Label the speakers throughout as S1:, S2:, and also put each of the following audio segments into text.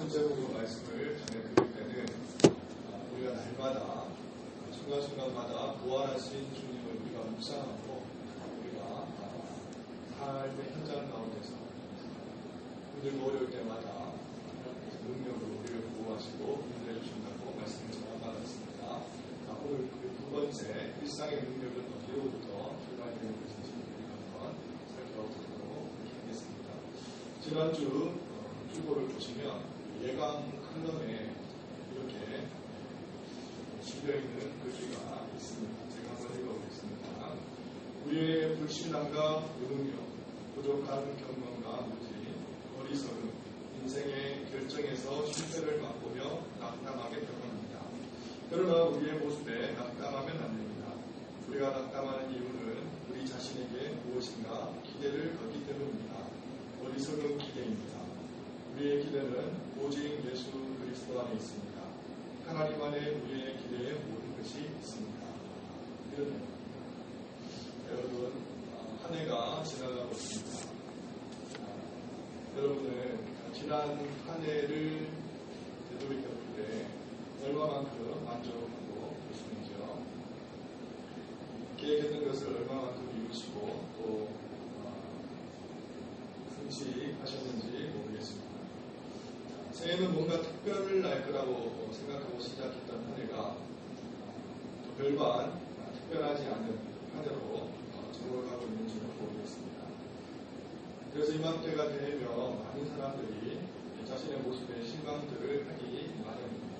S1: 번째 제목으로 말씀을 전해드릴 때는 아, 우리가 날마다 순간순간마다 부활하신 주님을 우리가 묵상하고 우리가 아, 삶의 현장 가운데서 힘들고 어려울 때마다 능력으로 우리를 보호하시고 인도해 주신다고 말씀을 전함받았습니다. 아, 오늘 그두 번째 일상의 능력은 어디로부터 출발되는 것인지 우리가 한번 살펴보도록 하겠습니다. 지난주 어, 주보를 보시면 예강 칼럼에 이렇게 실려 있는 글귀가 있습니다. 제가 한번 읽어보겠습니다. 우리의 불신앙과 무능력, 부족한 경험과 무지, 어리석음, 인생의 결정에서 실패를 맛보며 낙담하게 경험합니다. 그러나 우리의 모습에 낙담하면 안 됩니다. 우리가 낙담하는 이유는 우리 자신에게 무엇인가 기대를 걸기 때문입니다. 어리석은 기대입니다. 우리의 기대는 오직 예수 그리스도 안에 있습니다. 하나님 안에 우리의 기대에 모든 것이 있습니다. 내용입니다. 여러분, 어, 한 해가 지나가고 있습니다. 아, 여러분은 지난 한 해를 되돌이켜 볼 때 얼마만큼 만족하고 계시는지요? 계획했던 것을 얼마만큼 이루시고 또 어, 성취하셨는지 모르겠습니다. 새해는 뭔가 특별을 날 거라고 생각하고 시작했던 한 해가 또 별반 특별하지 않은 한 해로 저물어가고 있는지는 모르겠습니다. 그래서 이맘때가 되면 많은 사람들이 자신의 모습에 실망들을 하기 마련입니다.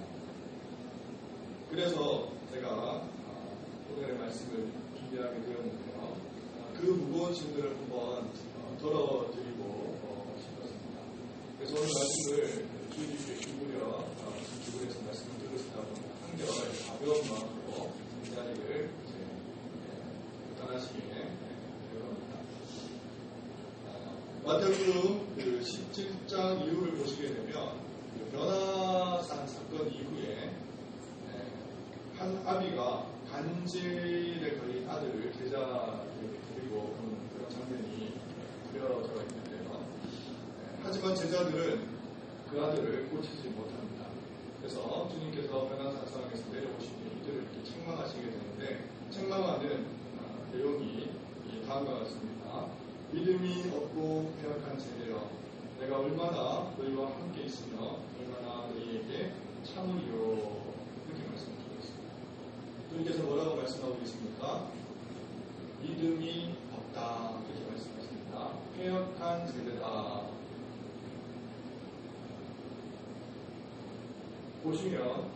S1: 그래서 제가 오늘의 말씀을 준비하게 되었는데요. 그 무거운 짐들을 한번 덜어드리고 어, 싶었습니다. 그래서 오늘 말씀을 주님께 기울여 기울여서 말씀을 들으시다 보면 한결 가벼운 마음으로 이 자리를 이제 되옵니다. 마태복음 그 17장 이후를 보시게 되면 그 변화산 사건 이후에 한 아비가 간질에 걸린 아들을 제자에게 드리고 그런 장면이 그려져 있는데요. 하지만 제자들은 그 아들을 고치지 못합니다. 그래서 주님께서 변화산 상에서 내려오시니 이들을 이렇게 책망하시게 되는데 책망하는 내용이 다음과 같습니다. 믿음이 없고 배역한 세대여 내가 얼마나 너희와 함께 있으며 얼마나 너희에게 참으리요 이렇게 말씀드렸습니다. 주님께서 뭐라고 말씀하고 계십니까? 믿음이 없다 이렇게 말씀하십니다. 폐역한 세대다. 보시면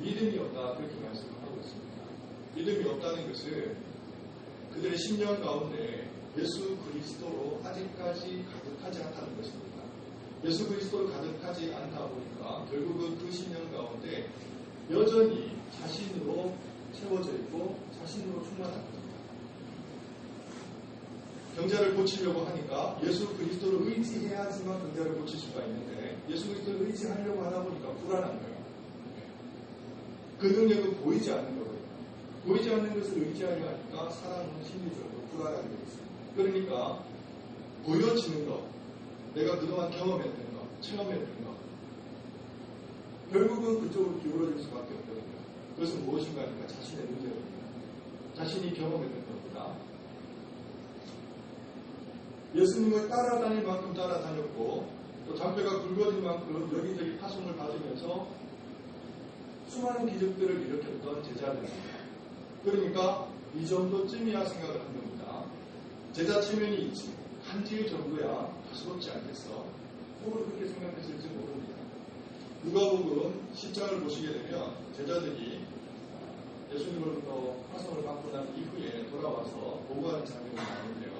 S1: 믿음이 없다 그렇게 말씀을 하고 있습니다. 믿음이 없다는 것은 그들의 심령 가운데 예수 그리스도로 아직까지 가득하지 않다는 것입니다. 예수 그리스도로 가득하지 않다 보니까 결국은 그 심령 가운데 여전히 자신으로 채워져 있고 자신으로 충만한 겁니다. 경자를 고치려고 하니까 예수 그리스도를 의지해야지만 경자를 고칠 수가 있는데 예수 그리스도를 의지하려고 하다 보니까 불안한 거예요. 그 능력은 보이지 않는 거거든요. 보이지 않는 것을 의지하려 하니까 사람은 심리적으로 불안하게 되어 있습니다. 그러니까 보여지는 것, 내가 그동안 경험했던 것, 체험했던 것, 결국은 그쪽으로 기울어질 수밖에 없거든요. 그것은 무엇인가 하니까 자신의 문제입니다. 자신이 경험했던 것보다 예수님을 따라다닐 만큼 따라다녔고 또 장배가 굵어진 만큼 여기저기 파송을 받으면서 수많은 기적들을 일으켰던 제자들입니다. 그러니까 이 정도쯤이야 생각을 한 겁니다. 제자 체면이 있지 한질 정도야 다스럽지 않겠어. 혹은 그렇게 생각했을지 모릅니다. 누가복음 10장을 보시게 되면 제자들이 예수님으로부터 파송을 받고 난 이후에 돌아와서 보고하는 장면이 나오는데요.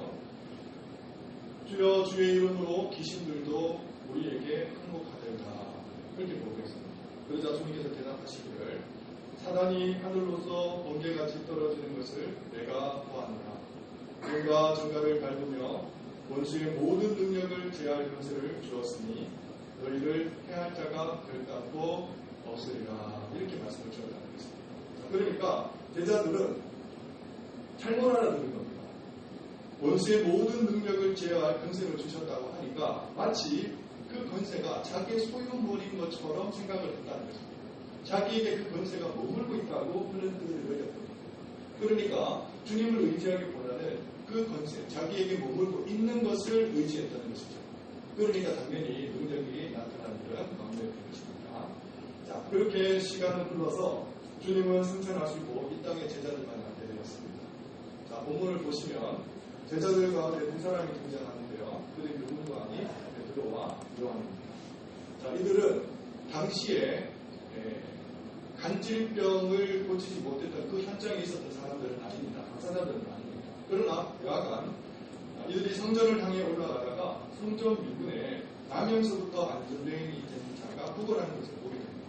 S1: 주여 주의 이름으로 귀신들도 우리에게 항복하되다 그렇게 보고있습니다. 그러자 주님께서 대답하시기를 사단이 하늘로서 번개같이 떨어지는 것을 내가 보았노라. 몸과 정가를 밟으며 원수의 모든 능력을 제할 것을 주었으니 너희를 해할 자가 결단코 없으리라 이렇게 말씀을 것입니다. 그러니까 제자들은 잘못 알아들은 겁니다. 원수의 모든 능력을 제어할 근세를 주셨다고 하니까 마치 그 권세가 자기의 소유물인 것처럼 생각을 했다는 것입니다. 자기에게 그 권세가 머물고 있다고 그런 뜻을 여겼거든요. 그러니까 주님을 의지하기보다는 그 권세, 자기에게 머물고 있는 것을 의지했다는 것이죠. 그러니까 당연히 능력이 나타나는 것은 막내된 것입니다. 자, 그렇게 시간을 흘러서 주님은 승천하시고 이 땅의 제자들만 남게 되었습니다. 자, 본문을 보시면 제자들 가운데 두 사람이 등장하는데요. 그들이 누군가 하니 베드로와 요한입니다. 자, 이들은 당시에 예, 간질병을 고치지 못했던 그 현장에 있었던 사람들은 아닙니다. 박사자들은 아닙니다. 그러나 여하간 이들이 성전을 향해 올라가다가 성전 미군에 나면서부터 안전병이 된 자가 구걸하는 것을 보게 됩니다.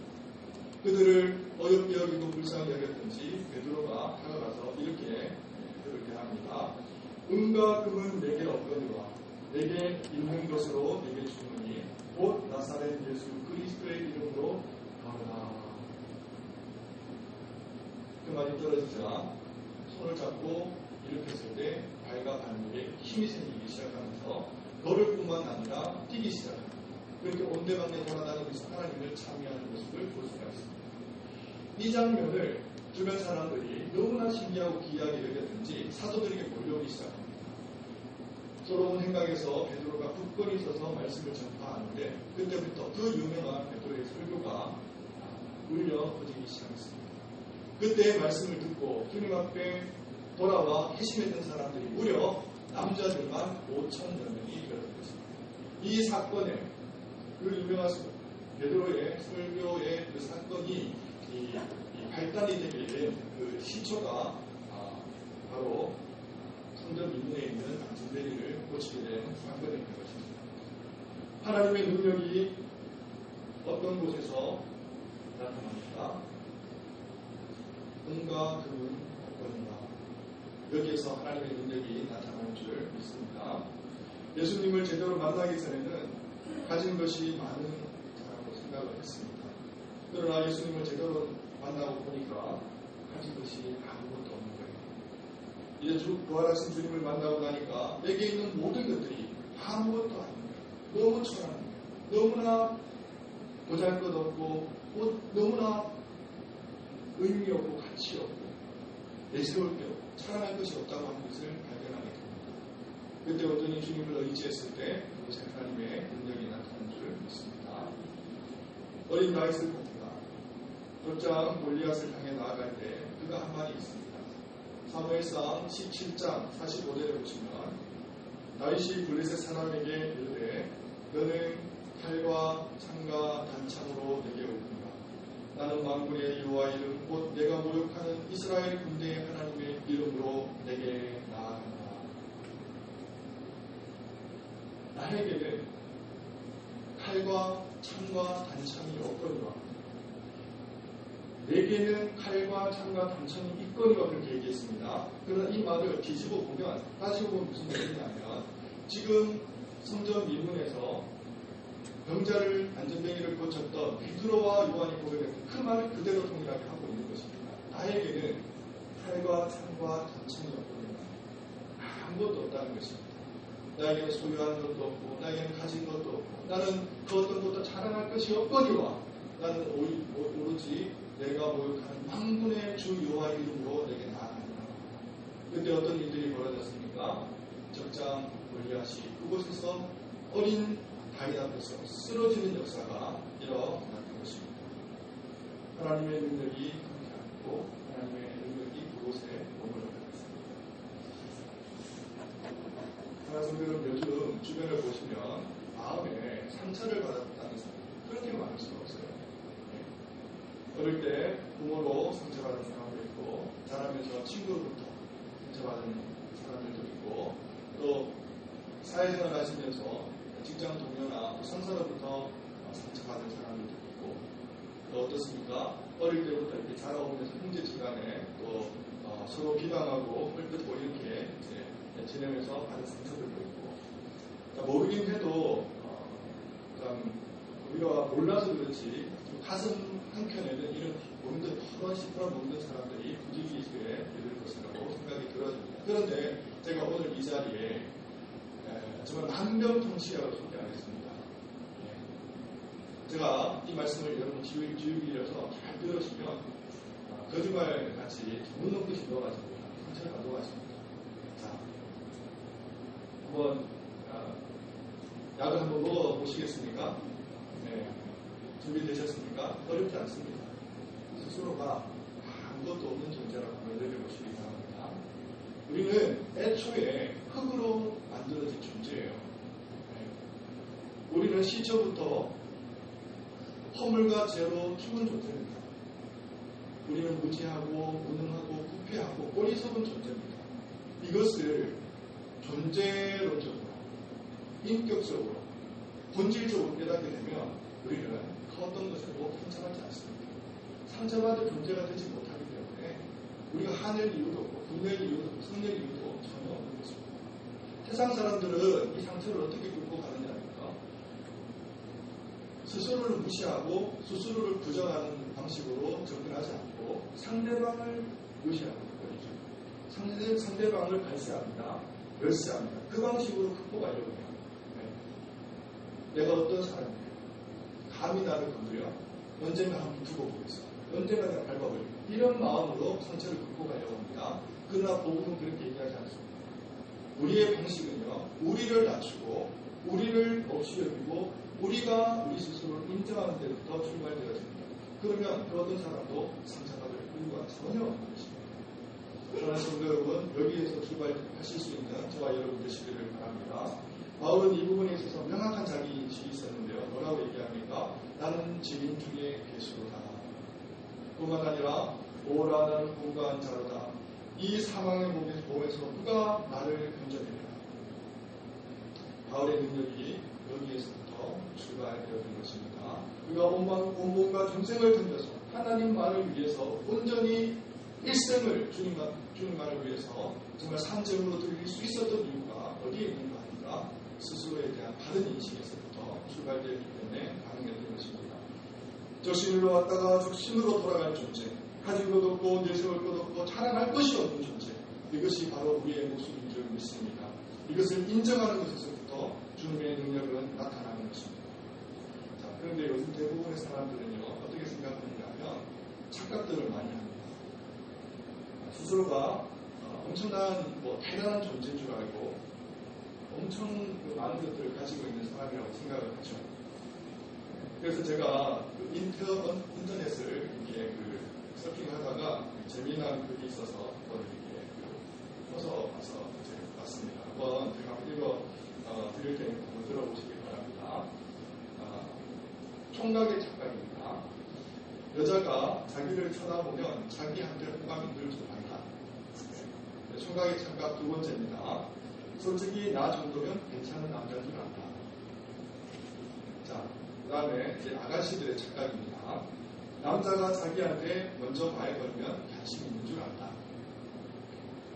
S1: 그들을 어렵게 여기고 불쌍히 여겼든지 베드로가 다가가서 이렇게 그를 대합니다. 은과 금은 내게 없거니와 내게 있는 것으로 내게 주느니 곧 나사렛 예수 그리스도의 이름으로 가라. 그 말이 떨어지자 손을 잡고 일으켰을 때 발과 발목에 힘이 생기기 시작하면서 걸을 뿐만 아니라 뛰기 시작합니다. 그렇게 온데간데 돌아다니면서 하나님을 참여하는 모습을 볼 수가 있습니다. 이 장면을 주변 사람들이 너무나 신기하고 기이하게 여겼든지 사도들에게 몰려오기 시작합니다. 서러운 생각에서 베드로가 굳건히 서서 말씀을 전파하는데 그때부터 그 유명한 베드로의 설교가 울려 퍼지기 시작했습니다. 그때 말씀을 듣고 주님 앞에 돌아와 회심했던 사람들이 무려 남자들만 5천여 명이 것입니다. 이 사건에 그 유명한 베드로의 설교의 그 사건이 이, 이 발단이 된그 시초가 아, 바로 성전 민문에 있는 진대리를 고치게 된 사건인 것입니다. 하나님의 능력이 어떤 곳에서 나타납니까? 은과 금은 없거니와 여기에서 하나님의 능력이 나타나는 줄 믿습니다. 예수님을 제대로 만나기 전에는 가진 것이 많은 자라고 생각을 했습니다. 그러나 예수님을 제대로 만나고 보니까 가진 것이 아무것도 없는 거예요. 이제 주, 부활하신 주님을 만나고 나니까 내게 있는 모든 것들이 아무것도 거예요. 너무 거예요. 너무나 보잘 것 없고 너무나 의미 없고 가치 없고 내세울 게 없고 자랑할 것이 없다고 하는 것을 발견하게 됩니다. 그때 어떤 주님을 의지했을 때 그곳에 하나님의 능력이 나타난 줄 믿습니다. 어린 다윗을 족장 골리앗을 향해 나아갈 때 그가 한 말이 있습니다. 사무엘상 17장 45절에 보시면 다윗이 블레셋 사람에게 이르되 너는 칼과 창과 단창으로 내게 오고 나는 만군의 여호와 이름 곧 내가 모욕하는 이스라엘 군대의 하나님의 이름으로 내게 나아간다. 나에게는 칼과 창과 단창이 없거니와 내게는 칼과 창과 단창이 있거니와 그렇게 얘기했습니다. 그러나 이 말을 뒤집어 보면 따지고 보면 무슨 얘기냐면 지금 성전 미문에서 병자를 안전뱅이를 고쳤던 베드로와 요한이 고백했던 그 말을 그대로 동일하게 하고 있는 것입니다. 나에게는 칼과 창과 단청이 없거든요. 아무것도 없다는 것입니다. 나에게는 소유한 것도 없고 나에게는 가진 것도 없고 나는 그 어떤 것도 자랑할 것이 없거니와 나는 오로지 내가 모욕하는 왕군의 주 여호와 이름으로 내게 나아간다. 그때 어떤 일들이 벌어졌습니까? 적장 골리앗이 그곳에서 어린 다윗 앞에서 쓰러지는 역사가 일어났던 것입니다. 하나님의 능력이 함께하고 하나님의 능력이 그곳에 머물러있습니다. 사람들은 요즘 주변을 보시면 마음에 상처를 받았다는 사람 그렇게 많을 수가 없어요. 네. 어릴 때 부모로 상처받은 사람도 있고 자라면서 친구로부터 상처받은 사람들도 있고 또 사회생활 하시면서 직장 동료나 상사로부터 상처받은 사람들도 있고 또 어떻습니까? 어릴 때부터 이렇게 자라오면서 형제지간에 또 어, 서로 비방하고 헐뜯고 이렇게 이제 지내면서 받은 상처들도 있고 모르긴 해도 어, 우리가 몰라서 그렇지 가슴 한켠에는 이런 몸든 푸른 시퍼런 몸든 사람들이 부지기수에 이를 것이라고 생각이 들어집니다. 그런데 제가 오늘 이 자리에 정말 만병통치약을 소개하겠습니다. 예, 제가 이 말씀을 여러분 지우기, 지우기려서 잘 들으시면 아, 거짓말 같이 묻는 듯이 넣어가지고 상처를 가져가십니다. 자, 한번 아, 약을 한번 먹어보시겠습니까? 네. 준비되셨습니까? 어렵지 않습니다. 스스로가 아무것도 없는 존재라고 한번 내려보시기 바랍니다. 우리는 애초에 흙으로 만들어진 존재예요. 네. 우리는 시초부터 허물과 죄로 죽은 존재입니다. 우리는 무지하고 무능하고 부패하고 꼬리 속은 존재입니다. 이것을 존재론적으로, 인격적으로, 본질적으로 깨닫게 되면 우리는 그 어떤 것에도 상처받지 않습니다. 상처받을 존재가 되지 못하기 때문에 우리가 화낼 이유도 없고 분낼 이유도 없고 성낼 이유도 전혀 없는 것입니다. 세상 사람들은 이 상처를 어떻게 극복하느냐 합니까? 스스로를 무시하고 스스로를 부정하는 방식으로 접근하지 않고 상대방을 무시하고 그러죠. 상대, 상대방을 발세합니다. 멸시합니다. 그 방식으로 극복하려고 해요. 네. 내가 어떤 사람이에요? 감히 나를 건드려? 언젠가 한번 두고 보겠어. 언젠가 내가 밟아버려. 이런 마음으로 상처를 극복하려고 합니다. 그러나 복음은 그렇게 얘기하지 않습니다. 우리의 방식은요, 우리를 낮추고, 우리를 없이 여기고, 우리가 우리 스스로를 인정하는 데부터 출발되어집니다. 그러면 그 어떤 사람도 상처받을 이유가 전혀 없는 것입니다. 그러나 성도 여러분, 여기에서 출발하실 수 있는 저와 여러분 되시기를 바랍니다. 바울은 이 부분에 있어서 명확한 자기 인식이 있었는데요. 뭐라고 얘기합니까? 나는 지민 중에 계시로다. 뿐만 아니라 오라 나는 공부한 자로다. 이 상황의 몸에서, 누가 나를 건져내리라. 바울의 능력이 여기에서부터 출발되었던 것입니다. 그가 온몸과 전생을 던져서 하나님만을 위해서 온전히 일생을 주님, 주님만을 위해서 정말 산적으로 드릴 수 있었던 이유가 어디에 있는가 하니까 스스로에 대한 바른 인식에서부터 출발되었기 때문에 가능했던 것입니다. 저신으로 왔다가 저신으로 돌아갈 존재, 가진 것 없고 내세울 것 없고 자랑할 것이 없는 존재. 이것이 바로 우리의 모습인 줄 믿습니다. 이것을 인정하는 것에서부터 주님의 능력은 나타나는 것입니다. 자, 그런데 요즘 대부분의 사람들은요, 어떻게 생각하느냐 하면 착각들을 많이 합니다. 스스로가 엄청난, 뭐, 대단한 존재인 줄 알고 엄청 그 많은 것들을 가지고 있는 사람이라고 생각을 하죠. 그래서 제가 그 인터, 인터넷을 이렇게 그 서핑하다가 재미난 글이 있어서 그걸 이렇게 써서 와서 이제 봤습니다. 한번 제가 한번 읽어 어, 드릴 테니까 한번 들어보시기 바랍니다. 어, 총각의 착각입니다. 여자가 자기를 쳐다보면 자기한테 호감이 늘 좋아한다. 네, 총각의 착각 두 번째입니다. 솔직히 나 정도면 괜찮은 남자인 줄 안다. 자, 그 다음에 이제 아가씨들의 착각입니다. 남자가 자기한테 먼저 말 걸면 관심 있는 줄 안다.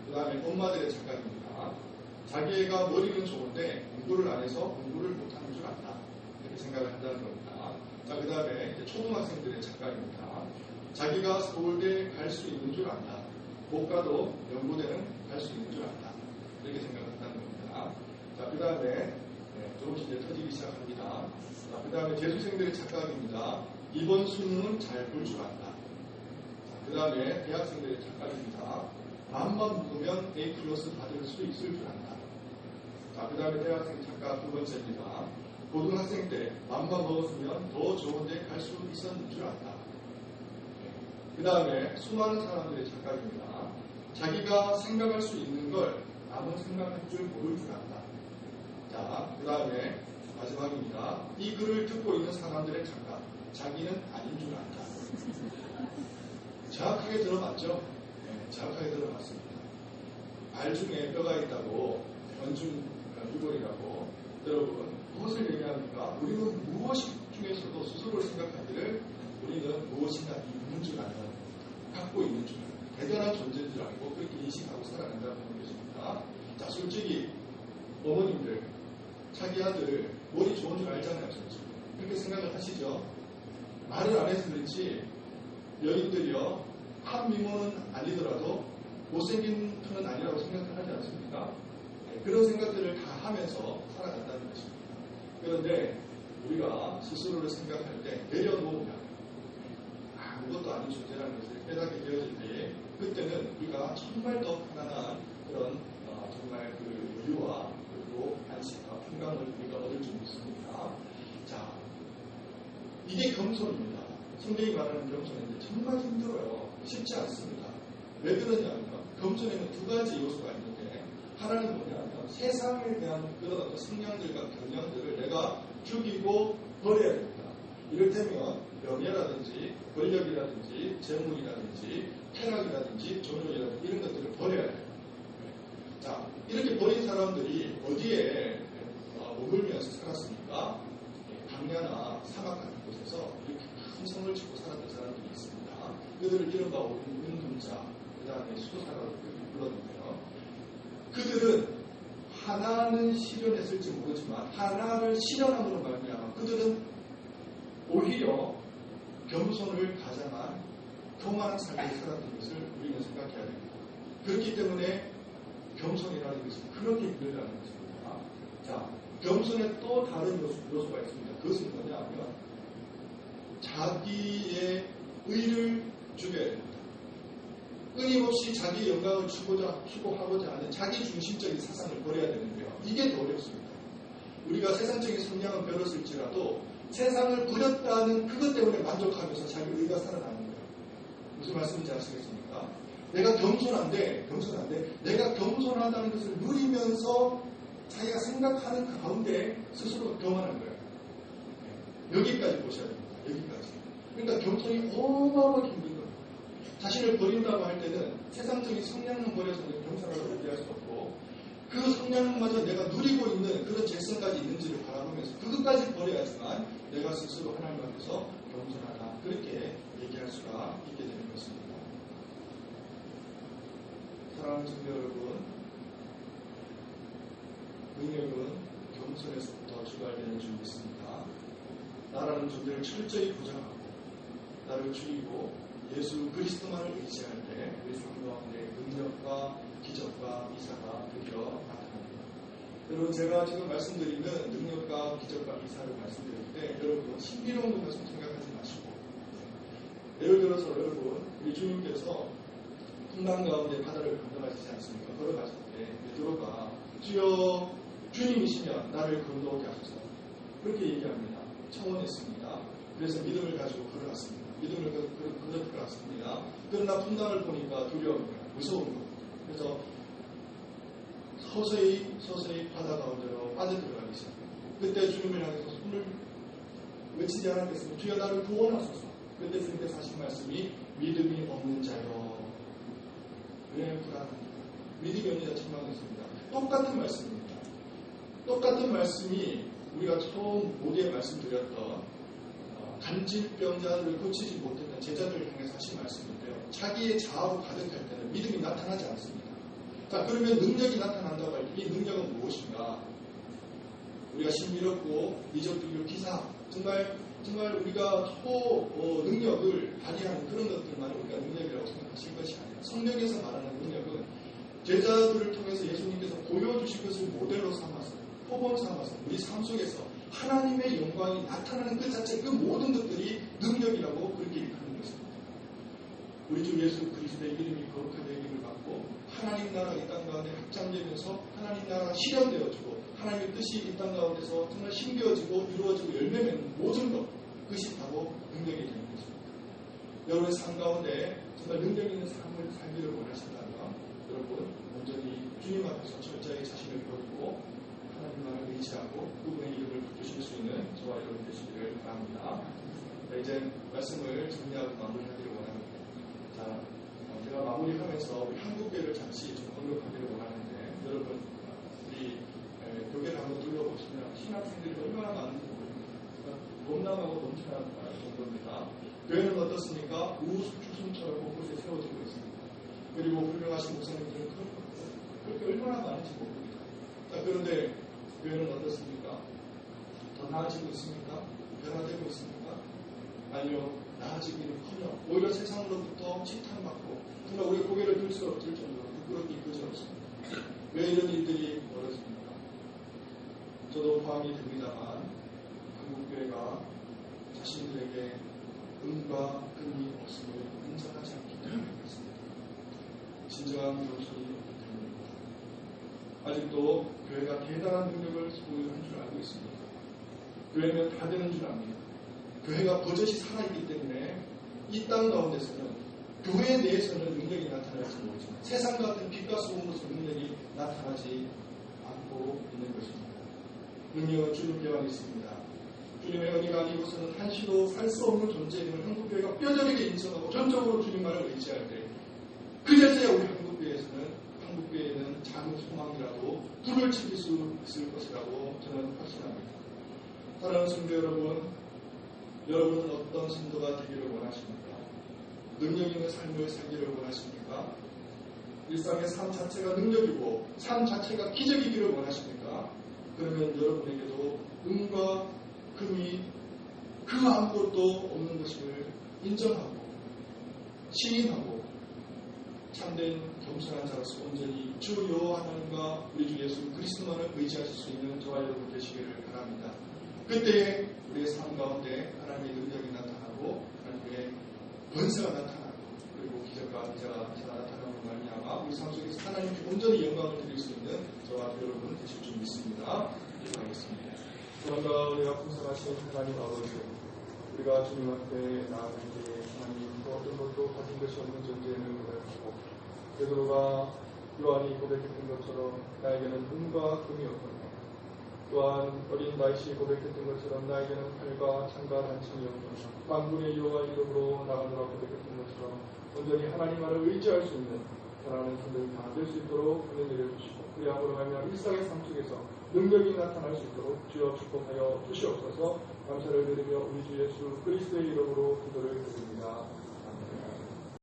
S1: 그 다음에 엄마들의 착각입니다. 자기 애가 머리는 좋은데 공부를 안 해서 공부를 못하는 줄 안다. 이렇게 생각을 한다는 겁니다. 자, 그 다음에 초등학생들의 착각입니다. 자기가 서울대 갈 수 있는 줄 안다. 못 가도 연구대는 갈 수 있는 줄 안다. 이렇게 생각한다는 겁니다. 자, 그 다음에 네, 조금씩 이제 터지기 시작합니다. 자, 그 다음에 재수생들의 착각입니다. 이번 수능은 잘 볼 줄 안다. 자, 그 다음에 대학생들의 착각입니다. 마음만 먹으면 A 플러스 받을 수 있을 줄 안다. 자, 그 다음에 대학생 착각 두 번째입니다. 고등학생 때 마음만 먹었으면 더 좋은 데 갈 수 있었는 줄 안다. 그 다음에 수많은 사람들의 착각입니다. 자기가 생각할 수 있는 걸 남은 생각할 줄 모를 줄 안다. 자, 그 다음에 마지막입니다. 이 글을 듣고 있는 사람들의 착각. 자기는 아닌 줄 안다. 정확하게 들어맞죠? 네, 정확하게 들어맞습니다. 발 중에 뼈가 있다고 연중 유골이라고 여러분 무엇을 얘기합니까? 우리는 무엇 중에서도 스스로를 생각하기를 우리는 무엇인가 있는 줄 안다. 갖고 있는 줄 알고 대단한 존재인 줄 알고 그렇게 인식하고 살아간다는 것입니다. 자, 솔직히 어머님들 자기 아들 머리 좋은 줄 알잖아요. 그렇게 생각을 하시죠? 말을 안 해서 그렇지 여인들이요 한 미모는 아니더라도 못생긴 편은 아니라고 생각을 하지 않습니까? 네, 그런 생각들을 다 하면서 살아간다는 것입니다. 그런데 우리가 스스로를 생각할 때 내려놓으면 아무것도 아닌 존재라는 것을 깨닫게 되어질 때에 그때는 우리가 정말 더 편안한 그런 어, 정말 그 여유와 그리고 안식과 평강을 우리가 있습니다. 자, 이게 겸손입니다. 성경이 말하는 겸손인데 정말 힘들어요. 쉽지 않습니다. 왜 그러냐면 겸손에는 두 가지 요소가 있는데 하나는 뭐냐면 세상에 대한 그런 성향들과 경향들을 내가 죽이고 버려야 됩니다. 이를테면 명예라든지 권력이라든지 재물이라든지 쾌락이라든지 종교이라든지 이런 것들을 버려야 돼요. 자, 이렇게 버린 사람들이 어디에 어, 머물면서 살았습니까? 강야나 사막 같은 곳에서 이렇게 큰 성을 짓고 살았던 사람들이 있습니다. 그들을 이른바 운동자, 그 다음에 수도사라고 불렀는데요. 그들은 하나는 실현했을지 모르지만 하나를 실현함으로 말미암아 그들은 오히려 겸손을 가장한 통한 삶을 살았던 것을 우리는 생각해야 됩니다. 그렇기 때문에 겸손이라는 것은 그렇게 힘들다는 것입니다. 자, 겸손에 또 다른 요소, 요소가 있습니다. 그것은 뭐냐면 자기의 의를 죽여야 됩니다. 끊임없이 자기 영광을 추고자, 추구하고자 하는 자기 중심적인 사상을 버려야 되는데요. 이게 더 어렵습니다. 우리가 세상적인 성향은 배웠을지라도 세상을 버렸다는 그것 때문에 만족하면서 자기 의가 살아나는 거예요. 무슨 말씀인지 아시겠습니까? 내가 겸손한데, 겸손한데, 내가 겸손하다는 것을 누리면서 자기가 생각하는 그 가운데 스스로 경험하는 거예요. 여기까지 보셔야 됩니다. 여기까지. 그러니까 겸손이 어마어마하게 힘든 거예요. 자신을 버린다고 할 때는 세상적인 성향만 버려서는 겸손하다고 얘기할 수 없고 그 성향마저 내가 누리고 있는 그런 재성까지 있는지를 바라보면서 그것까지 버려야지만 내가 스스로 하나님 앞에서 겸손하다 그렇게 얘기할 수가 있게 되는 것입니다. 사랑하는 성도 여러분 능력은 겸손에서부터 출발되는 줄 믿습니다. 나라는 존재를 철저히 부정하고 나를 죽이고 예수 그리스도만을 의지할 때 우리 삶 가운데 능력과 기적과 이사가 드디어 나타납니다. 여러분 제가 지금 말씀드리는 능력과 기적과 이사를 말씀드릴 때 여러분 신비로운 것을 생각하지 마시고 예를 들어서 여러분 우리 주님께서 풍랑 가운데 바다를 건너가시지 않습니까? 걸어가실 때 베드로가 주여 주님이시면 나를 건너오게 하소서 그렇게 얘기합니다. 청원했습니다. 그래서 믿음을 가지고 걸어갔습니다. 믿음을 그렇게 걸어갔습니다. 그러나 풍랑을 보니까 두려운 거예요. 무서운 거예요. 그래서 서서히 서서히 바다 가운데로 빠져들어가기 시작합니다. 그때 주님을 향해서 손을 외치지 않았겠습니까? 주여 나를 구원하소서. 그때 주님께서 하신 말씀이 믿음이 없는 자요. 왜 불안합니다. 믿음이 없는 자 책망했습니다. 똑같은 말씀입니다. 똑같은 말씀이 우리가 처음 모두에 말씀드렸던 어, 간질병자를 고치지 못했던 제자들을 향해서 하신 말씀인데요. 자기의 자아로 가득할 때는 믿음이 나타나지 않습니다. 자, 그러면 능력이 나타난다고 할 때 이 능력은 무엇인가? 우리가 신비롭고 미적들로 기사, 정말, 정말 우리가 초 어, 능력을 발휘하는 그런 것들만 우리가 능력이라고 생각하실 것이 아니라 성경에서 말하는 능력은 제자들을 통해서 예수님께서 보여주신 것을 모델로 삼아서 표본 삼아서 우리 삶 속에서 하나님의 영광이 나타나는 그 자체 그 모든 것들이 능력이라고 그렇게 일컫는 것입니다. 우리 주 예수 그리스도의 이름이 거룩하되기를 받고 하나님 나라가 이 땅 가운데 확장되면서 하나님 나라가 실현되어지고 하나님의 뜻이 이 땅 가운데서 정말 심겨지고 이루어지고 열매 맺는 모든 것 그것이 바로 능력이 되는 것입니다. 여러분의 삶 가운데 정말 능력 있는 삶을 살기를 원하신다면 여러분 온전히 주님 앞에서 철저히 자신을 버리고 하나님만을 의지하고 그분의 이름을 붙드실 수 있는 저와 여러분 되시기를 바랍니다. 네, 이제 말씀을 정리하고 마무리하기를 원합니다. 자, 어, 제가 마무리하면서 우리 한국교회를 잠시 좀 언급하기를 원하는데 여러분 우리 교회를 한번 둘러보시면 신학생들이 얼마나 많은지 모릅니다. 넘나가고 넘쳐나는 정도입니다. 교회는 어떻습니까? 우후죽순처럼 곳곳에 세워지고 있습니다. 그리고 훌륭하신 목사님들은 그렇게 얼마나 많은지 모릅니다. 자, 그런데 교회는 어떻습니까? 더 나아지고 있습니까? 변화되고 있습니까? 아니요, 나아지기는커녕 오히려 세상으로부터 침탄받고 정말 우리 고개를 들 수 없을 정도로 부끄럽기 그지없습니다. 왜 이런 일들이 벌어집니까? 저도 포함이 됩니다만 한국교회 교회가 자신들에게 은과 금이 없음을 인정하지 않기 때문에 그렇습니다. 진정한 때문입니다. 아직도 교회가 대단한 능력을 보유한 줄 알고 있습니다. 교회는 다 되는 줄 압니다. 교회가 버젓이 살아있기 때문에 이 땅 가운데서는 교회 내에서는 능력이 나타날지 모르지만 세상 같은 빛과 소음으로서 능력이 나타나지 않고 있는 것입니다. 능력은 주님께 와 있습니다. 주님의 은혜가 아니고서는 한시도 살 수 없는 존재임을 한국교회가 뼈저리게 인정하고 전적으로 주님만을 의지할 때 그제서야 우리 한국교회에서는 한국교회에는 작은 소망이라도 불을 지필 수 있을 것이라고 저는 확신합니다. 사랑하는 성도 여러분, 여러분은 어떤 성도가 되기를 원하십니까? 능력 있는 삶을 살기를 원하십니까? 일상의 삶 자체가 능력이고 삶 자체가 기적이기를 원하십니까? 그러면 여러분에게도 은과 금이 그 아무것도 없는 것임을 인정하고 시인하고 참된 겸손한 자로서 온전히 주 여호와 하나님과 우리 주 예수 그리스도만을 의지하실 수 있는 저와 여러분 되시기를 바랍니다. 그때 우리의 삶 가운데 하나님의 능력이 나타나고 하나님의 권세가 나타나고 그리고 기적과 기자가 나타나는 말미암아 우리 삶 속에서 하나님께 온전히 영광을 드릴 수 있는 저와 여러분 되실 줄 믿습니다. 기도하겠습니다. 그런가 우리가 풍성하신 하나님 아버지 우리가 주님 앞에 나아갈 때에 하나님 그 어떤 것도 가진 것이 없는 존재임을 고백하고 베드로가 요한이 고백했던 것처럼 나에게는 은과 금이 없거든요. 또한 어린 다윗이 고백했던 것처럼 나에게는 칼과 창과 단침이 없거든요. 만군의 여호와 이름으로 나가노라 고백했던 것처럼 온전히 하나님 안을 의지할 수 있는 사랑하는 분들이 다될 수 있도록 은혜 내려주시고 그리함으로 하면 일상의 삶 속에서 능력이 나타날 수 있도록 주여 축복하여 주시옵소서 감사를 드리며 우리 주 예수 그리스도의 이름으로 기도를 드립니다.